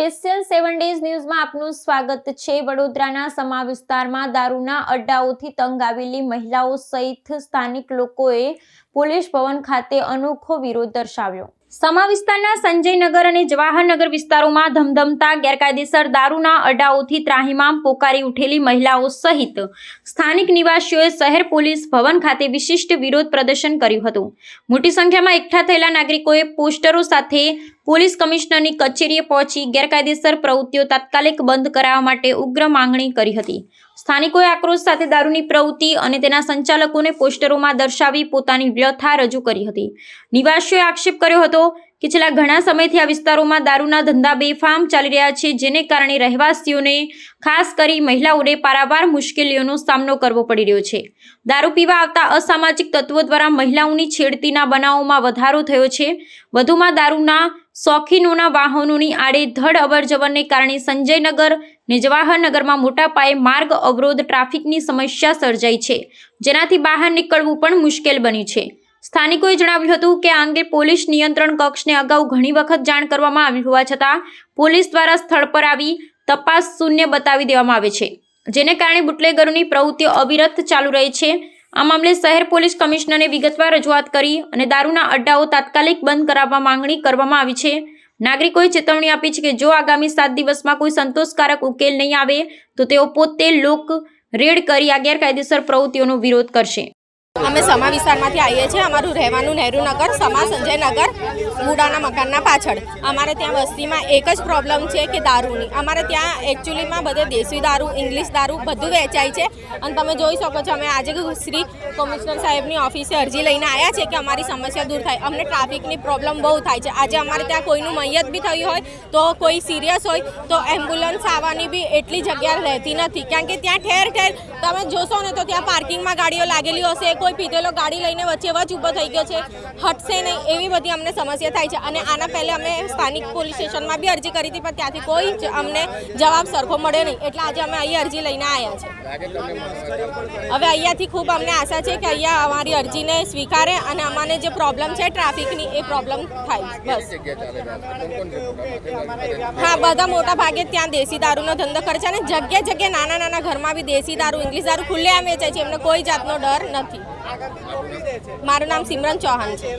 Special seven days ન્યૂઝમાં આપનું સ્વાગત છે. વડોદરાના સમા વિસ્તારમાં દારૂના અડ્ડાઓથી તંગ આવેલી મહિલાઓ સહિત સ્થાનિક લોકોએ પોલીસ ભવન ખાતે અનોખો વિરોધ દર્શાવ્યો. સમા વિસ્તારના સંજયનગર અને જવાહરનગર વિસ્તારોમાં ધમધમતા, ગેરકાયદેસર દારૂના અડાઓથી ત્રાહિમામ પોકારી ઉઠેલી મહિલાઓ સહિત સ્થાનિક નિવાસીઓએ શહેર પોલીસ ભવન ખાતે વિશિષ્ટ વિરોધ પ્રદર્શન કર્યું હતું. મોટી સંખ્યામાં એકઠા થયેલા નાગરિકોએ પોસ્ટરો સાથે પોલીસ કમિશનરની કચેરીએ પહોંચી ગેરકાયદેસર પ્રવૃત્તિઓ તાત્કાલિક બંધ કરાવવા માટે ઉગ્ર માંગણી કરી હતી. સ્થાનિકોએ આક્રોશ સાથે દારૂની પ્રવૃત્તિ અને તેના સંચાલકોને પોસ્ટરોમાં દર્શાવી પોતાની વ્યથા રજૂ કરી હતી. નિવાસીઓએ આક્ષેપ કર્યો હતો કે છેલ્લા ઘણા સમયથી આ વિસ્તારોમાં દારૂના ધંધા બેફામ ચાલી રહ્યા છે, જેને કારણે રહેવાસીઓને, ખાસ કરી મહિલાઓને પારાવાર મુશ્કેલીઓનો સામનો કરવો પડી રહ્યો છે. દારૂ પીવા આવતા અસામાજિક તત્વો દ્વારા મહિલાઓની છેડતીના બનાવોમાં વધારો થયો છે. વધુમાં દારૂના શોખીનોના વાહનોની આડેધડ અવરજવરને કારણે સંજયનગર ને જવાહરનગરમાં મોટા પાયે માર્ગ અવરોધ ટ્રાફિકની સમસ્યા સર્જાઈ છે, જેનાથી બહાર નીકળવું પણ મુશ્કેલ બન્યું છે. સ્થાનિકોએ જણાવ્યું હતું કે આ અંગે પોલીસ નિયંત્રણ કક્ષને અગાઉ ઘણી વખત જાણ કરવામાં આવી હોવા છતાં પોલીસ દ્વારા સ્થળ પર આવી તપાસ શૂન્ય બતાવી દેવામાં આવે છે, જેને કારણે બુટલેગરોની પ્રવૃત્તિઓ અવિરત ચાલુ રહી છે. આ મામલે શહેર પોલીસ કમિશનરને વિગતવાર રજૂઆત કરી અને દારૂના અડ્ડાઓ તાત્કાલિક બંધ કરાવવા માંગણી કરવામાં આવી છે. નાગરિકોએ ચેતવણી આપી છે કે જો આગામી સાત દિવસમાં કોઈ સંતોષકારક ઉકેલ નહીં આવે, તો તેઓ પોતે લોક રેડ કરી આ ગેરકાયદેસર પ્રવૃત્તિઓનો વિરોધ કરશે. અમે સમા વિસ્તારમાંથી આવીએ છીએ. અમારું રહેવાનું નહેરુનગર સમા સંજયનગર મુડાના મકાનના પાછળ. અમારે ત્યાં વસ્તીમાં એક જ પ્રોબ્લેમ છે કે દારૂની. અમારે ત્યાં એકચ્યુઅલીમાં બધે દેશી દારૂ, ઇંગ્લિશ દારૂ બધું વેચાય છે. અને તમે જોઈ શકો છો, અમે આજે શ્રી કમિશનર સાહેબની ઓફિસે અરજી લઈને આવ્યા છે કે અમારી સમસ્યા દૂર થાય. અમને ટ્રાફિકની પ્રોબ્લેમ બહુ થાય છે. આજે અમારે ત્યાં કોઈનું મૈયત બી થયું હોય, તો કોઈ સિરિયસ હોય, તો એમ્બ્યુલન્સ આવવાની બી એટલી જગ્યા રહેતી નથી. કારણ કે ત્યાં ઠેર ઠેર, તમે જોશો ને તો ત્યાં પાર્કિંગમાં ગાડીઓ લાગેલી હશે કોઈ પીધેલો ગાડી લઈને વચ્ચે વચ ઊભો થઈ ગયો છે. હટશે નહીં એવી બધી અમને સમસ્યા થાય છે. અને આના પહેલે અમે સ્થાનિક પોલીસ સ્ટેશનમાં બી અરજી કરી હતી, પણ ત્યાંથી કોઈ અમને જવાબ સરખો મળ્યો નહીં. એટલે આજે અમે અહીં અરજી લઈને આવ્યા છે હવે અહીંયાથી ખૂબ અમને આશા છે કે અહીંયા અમારી અરજીને સ્વીકારે અને અમારે જે પ્રોબ્લેમ છે ટ્રાફિકની, એ પ્રોબ્લેમ થાય. બસ. હા, બધા મોટા ભાગે ત્યાં દેશી દારૂનો ધંધો કરે છે અને જગ્યા જગ્યાએ નાના નાના ઘરમાં બી દેશી દારૂ, ઇંગ્લિશ દારૂ ખુલ્લે આમ વેચાય છે. એમને કોઈ જાતનો ડર નથી. મારું નામ સિમરન ચૌહાણ છે.